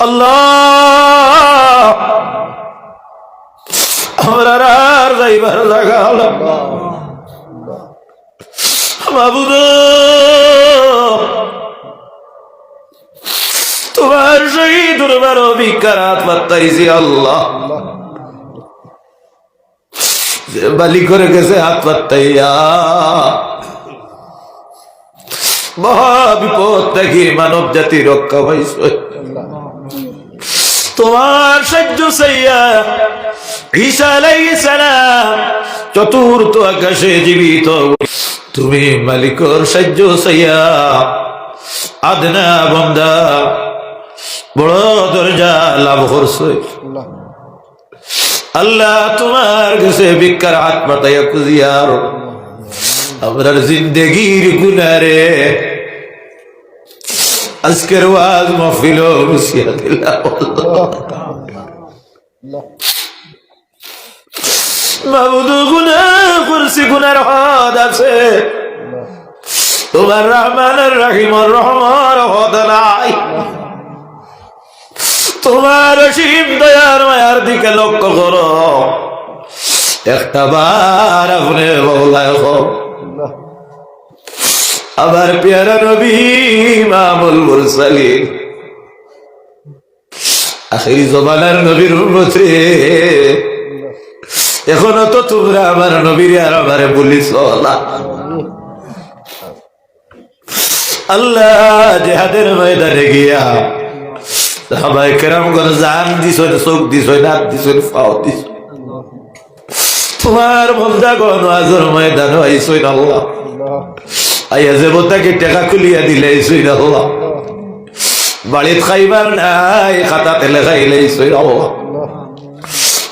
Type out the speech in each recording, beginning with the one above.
আল্লাহ। তোমার সেই দুর্বার অভিজ্ঞার হাত পাত্তাইছি আল্লাহ। বালি করে গেছে হাত পাত্তাইয়া মহা বিপদ থেকে মানব জাতি রক্ষা পাইছে তোমার সহ্য সাইয়া। ঈসা আলাইহিস সালাম চতুর্থ আকাশে জীবিত। তুমি মালিকর সহ্য সাইয়া। আদনা বন্দা বড় দরজা লাভ করছে। আল্লাহ। তোমার কাছে ভিক্ষার হাত পাতাইয়া খুঁজিয়ার। আমরার জিন্দগির গুনারে আজকের ওয়াজ মহফিল বসিয়া দিলাম মাবুদু গুনা করছি গুনার হদ আছে তোমার রহমানের রাহিমর রহমার হদ নাই তোমার দয়ার মায়ার দিকে লক্ষ্য করো একটা বার আপনি বলায় হোক আবার পেয়ারা নবী মামুল মুরসালিন। আখেরি জমানার নবীর উন্মতে এখনও তো তোমরা আমার নবীর আর আমারে বলিস আল্লাহ জেহাদের ময়দানে গিয়া সাহাবায়ে কেরাম করে জান দিছ চোখ দিছ নাক দিছ পাও দিছ তোমার বন্ধা গণ আজর ময়দান আইসই আল্লাহ। আইয়া টেকা খুলিয়া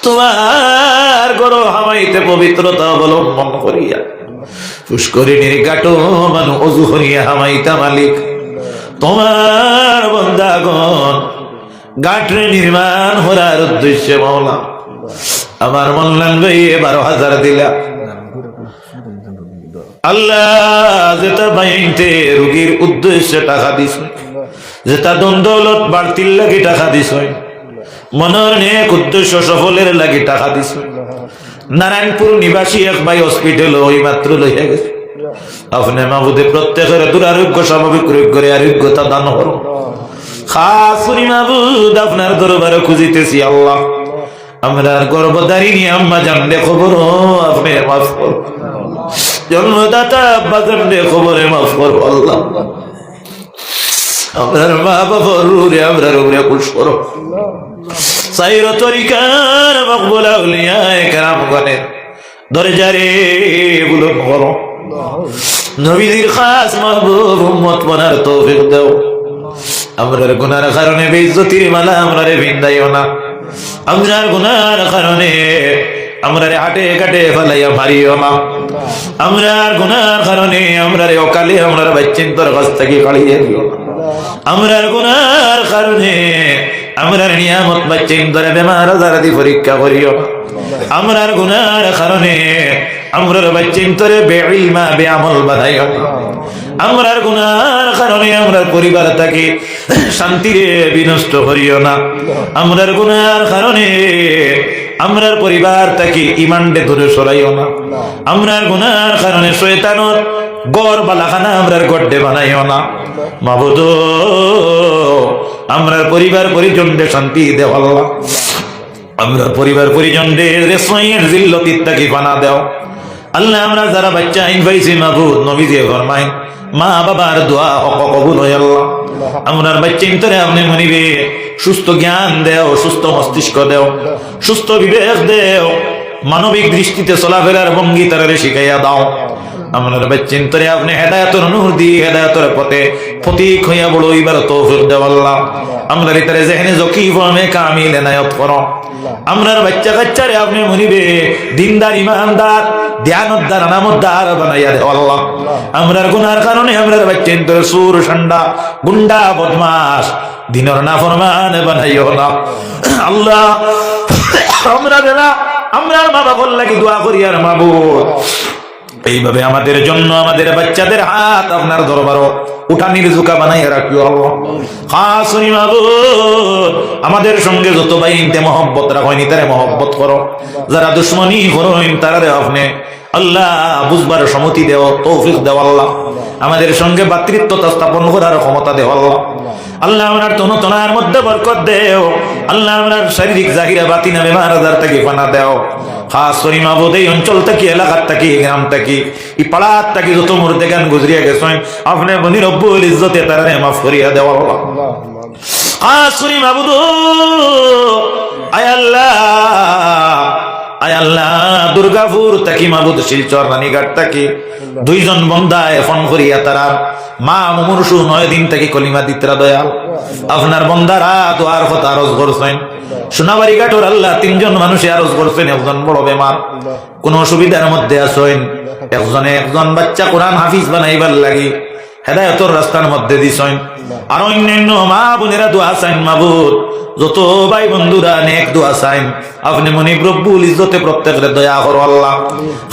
তোমার গরো হামাইতে পবিত্রতা অবলম্বন করিয়া পুষ্করিণীর গাটো মানু অজু করিয়া হামাইতা মালিক। তোমার বন্দাগণ গাটরে নির্মাণ করার উদ্দেশ্যে মাওলা, আমার মল্লান ভাই বারো হাজার দিলা। আল্লাহ উদ্দেশ্যে টাকা লাগি টাকা নেক উদ্দেশ্য লাগি টাকা নারায়ণপুর নিবাসী এক ভাই হসপিটাল ওই মাত্র লইয়া গেছে। আপনি মাবুদে প্রত্যেকের দুরারোগ্য, স্বাভাবিক রোগ করে আরোগ্যতা দান করো খাস করি মাবুদ আপনার দরবারে খুঁজিতেছি আল্লাহ। আমরা গর্ভধারিণী আম্মা জানলে খবর, আপনি মাফ করো জন্মদাতা আব্বা জানলে খবরে মাফ করো আল্লাহ। আমরার মা বাবার রুরে আমরার উপরে খুশ করো। সাইর তরিকার মকবুল আউলিয়ায়ে কেরামগণের দরজারে বুলন করো। নবীদের খাস মাহবুব উম্মত বনার তৌফিক দাও। আমরার গুনার কারণে বেইজ্জতির মালা আমরারে ভিন্দাইও না। আমরার গুনার কারণে আমরারে হাটে কাটে ফেলাইয়া মারিও না। আমরার গুনার কারণে আমরারে অকালে আমরার বাচ্চিন্তর কাছ থেকে কাড়িয়ে দিও না। আমরার গুনার কারণে আমরার নিয়ামত বাচ্চিন্তরে বেমার আজারাদি পরীক্ষা করিও আমরার গুনার কারণে আমরার বাচ্চিন্তরে বেইলমা বেআমল বাধাইও না। আমরার গুনার কারণে আমরার পরিবার তাকে শান্তিরে বিনষ্ট করিও না। আমরার গুনার কারণে আমরার পরিবার তাকে ইমানডে ধরে সরাইও না। আমরার গুনার কারণে শয়তানর গড় বালাখানা আমরার গড্ডে বানাইও না। মাবুদ, আমরার পরিবার পরিজনদের শান্তি দেও আমরা পরিবার পরিজনদের রেসমাইয়ের জিল্লতির তাকে বানা দেও। আল্লাহ, আমরা যারা বাচ্চা আইন পাইছি মাবুদ নবীজে ফরমাই মা বাবার দোয়া হক কবুল হয়ে আল্লাহ। আমরার বাচ্চা ইন্তরে আপনি মনিবে সুস্থ জ্ঞান দেও, সুস্থ মস্তিষ্ক দেও, সুস্থ বিবেক দেও, মানবিক দৃষ্টিতে চলাফেরার ভঙ্গি তারা শিখাইয়া দাও। আপনি আমরা আমরার গুনার কারণে আমরার বাচ্চা সুর, ঠান্ডা, গুন্ডা বদমাস দিনর না ফরমান বানাইও না। আল্লাহ, আমরা দেনা আমরার মা বাবার লাগি দোয়া করি আর মাবুদ। এইভাবে আমাদের জন্য, আমাদের বাচ্চাদের হাত আপনার দরবারও উঠানির জুকা বানাইয়া রাখিও আল্লাহ। খাসুনি মাবুদ, আমাদের সঙ্গে যত ভাই ইনতে মহব্বত রাখেন তারে মহব্বত করো। যারা দুশ্মনী করোইন তারারে আপনি আল্লাহ বুঝবার সমতি দেও, তৌফিক দেও আল্লাহ। আমাদের সঙ্গে ভাতৃত্বতা স্থাপন করার ক্ষমতা দেও আল্লাহ। আপনার তনতনার মধ্যে বরকত দেও। আল্লাহ আপনার শারীরিক জাহিরা বাতিনা বেমার আজার থেকে ফানা দেও। খাস করি মাবুদ এই অঞ্চল থেকে, এলাকার থেকে, গ্রাম থেকে ই পাড়ার থেকে, যত গান গুজরিয়া আপনি ইজ্জতে তারারে মাফ করিয়া দেওয়া খাস করি মাবুদ আল্লাহ আল্লাহ, দুর্গাপুর তাকি মাবুদ শিলচর, রানীঘাট তাকি দুইজন বন্দায় ফোন করিয়া তারা, মা মুমুরসু নয় দিন থেকে কলিমা দিতরা দয়াল। আপনার বন্দারা দোয়ার কথা আরজ করছেন? সোনাবাড়ি কাঠোর আল্লাহ তিনজন মানুষে আরজ করছেন, একজন বড় বেমার। কোন অসুবিধার মধ্যে আসেন একজনে একজন বাচ্চা কোরআন হাফিজ বানাইবার লাগে। হেদায়তর রাস্তার মধ্যে দিছেন। আর অন্যান্য মা বোনেরা দোয়া চাইন মাবুদ যত ভাই বন্ধুরা নেক দোয়া চাইন, আপনি মনে রব্বুল ইজ্জতে প্রত্যেকের দয়া করো আল্লাহ।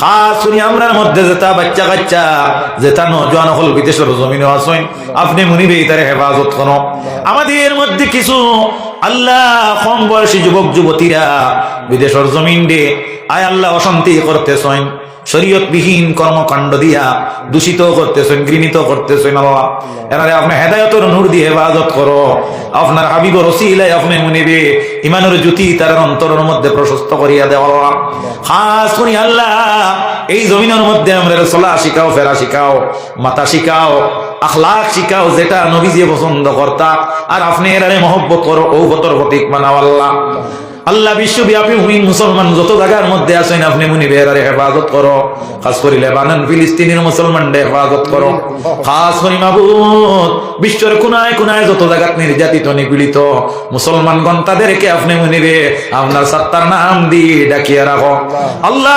খাস শুনি আমরার মধ্যে যেটা বাচ্চা কাচ্চা, যেটা নজওয়ান হল বিদেশের জমিনে আসেন আপনি মনি বে তারে হেফাজত করো। আমাদের মধ্যে কিছু আল্লাহ কম বয়সী যুবক, যুবতীরা বিদেশের জমিন দে, আয় আল্লাহ অশান্তি করতেছেন। শরীয়তবিহীন কর্মকাণ্ড দিয়া দূষিত করতেছেন, ঘৃণিত করতেছেন আল্লাহ। এনারে আপনি হেদায়তর নূর দিয়ে হেফাজত করো। আপনার হাবিব রসিলাই আপনি মুনিবে, ইমানের জ্যোতি তার অন্তরের মধ্যে প্রশস্ত করিয়া দেওয়া। খাস করি আল্লাহ, এই জমিনের মধ্যে আমরা চলা শিখাও, ফেরা শিখাও, মাথা শিখাও আখলাক শিখাও, যেটা নবীজি পছন্দ করতা। আর আপনি এরারে মহব্বত করো ঔবতর প্রতীক মানাও আল্লাহ। আল্লাহ বিশ্বব্যাপী হুই মুসলমান যত জায়গার মধ্যে আছেন, আপনি মুনি বেহারে হেফাজত করো। খাস করে লেবানন, ফিলিস্তিনের মুসলমানদের হেফাজত করো। খাস করি মাবুদ, বিশ্বের কোনায় কোনায় যত জায়গা নির্যাতিত, নিপীড়িত মুসলমানগণ, তাদেরকে আপনি মুনি রে আপনার সত্তার নাম দিয়ে ডাকিয়ে রাখো। আল্লাহ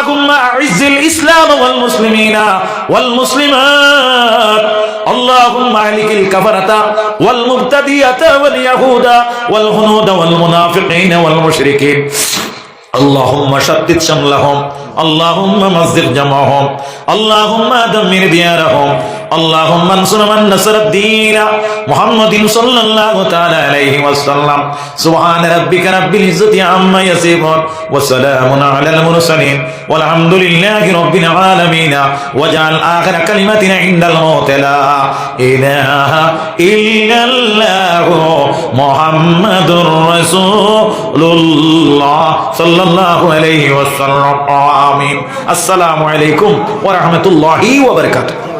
আইজিল ইসলাম ওয়াল মুসলিমিনা, ওয়াল মুসলিমাত। আল্লাহুম্মা আলিকিল কাফারাতা والمبتدية واليهود والهنود والمنافقين والمشركين. اللهم شتت شملهم. اللهم مزق جمعهم. اللهم دمر ديارهم. اللهم انصر من نصر الدين محمد صلى الله تعالى عليه وسلم سبحان ربك رب العزة عما يصفون وسلام على المرسلين والحمد لله رب العالمين واجعل آخر كلمتنا عند الموت لا إله إلا الله محمد رسول الله صلى الله عليه وسلم آمين السلام عليكم ورحمة الله وبركاته